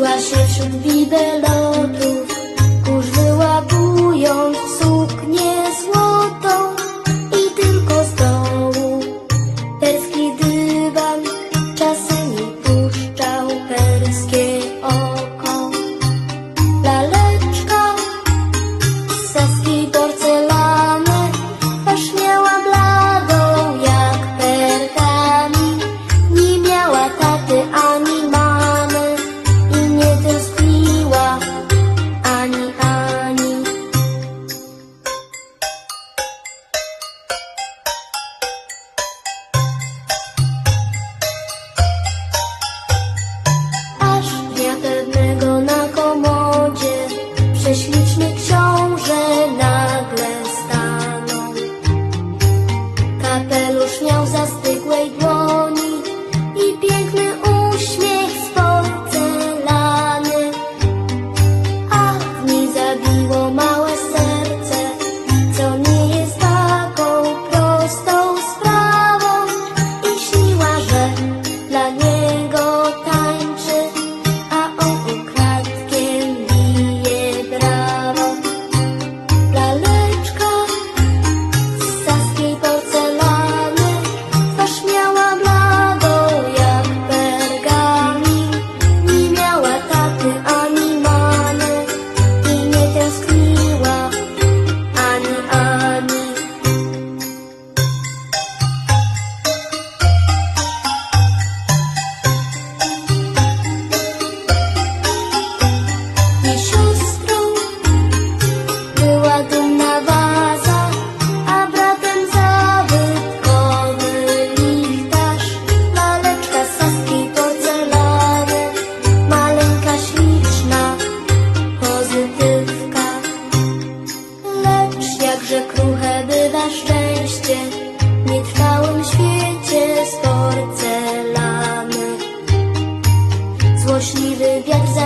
Kryła się wśród bibelotów, kurz wyłapując 众人呐。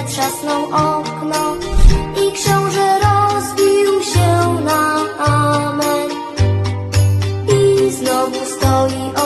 zatrzasnął okno i książę rozbił się na amen. I znowu stoi okno.